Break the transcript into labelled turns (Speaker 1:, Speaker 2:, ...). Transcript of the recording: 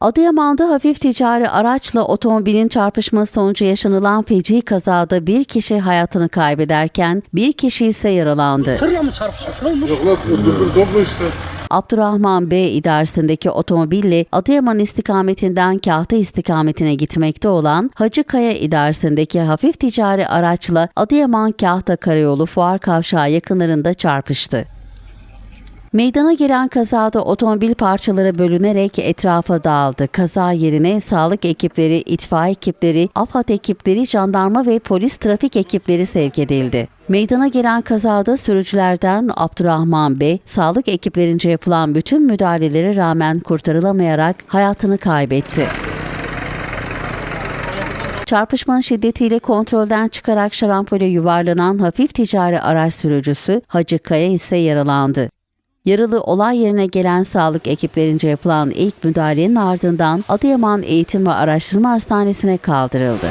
Speaker 1: Adıyaman'da hafif ticari araçla otomobilin çarpışması sonucu yaşanılan feci kazada bir kişi hayatını kaybederken bir kişi ise yaralandı.
Speaker 2: Tırla mı çarpışmış? Ne olmuş?
Speaker 3: Yok lan toplu işte.
Speaker 1: Abdurrahman B idaresindeki otomobille Adıyaman istikametinden Kahta istikametine gitmekte olan Hacıkaya idaresindeki hafif ticari araçla Adıyaman Kahta Karayolu Fuar Kavşağı yakınlarında çarpıştı. Meydana gelen kazada otomobil parçaları bölünerek etrafa dağıldı. Kaza yerine sağlık ekipleri, itfaiye ekipleri, AFAD ekipleri, jandarma ve polis trafik ekipleri sevk edildi. Meydana gelen kazada sürücülerden Abdurrahman Bey, sağlık ekiplerince yapılan bütün müdahalelere rağmen kurtarılamayarak hayatını kaybetti. Çarpışmanın şiddetiyle kontrolden çıkarak şarampole yuvarlanan hafif ticari araç sürücüsü Hacı Kaya ise yaralandı. Yaralı olay yerine gelen sağlık ekiplerince yapılan ilk müdahalenin ardından Adıyaman Eğitim ve Araştırma Hastanesi'ne kaldırıldı.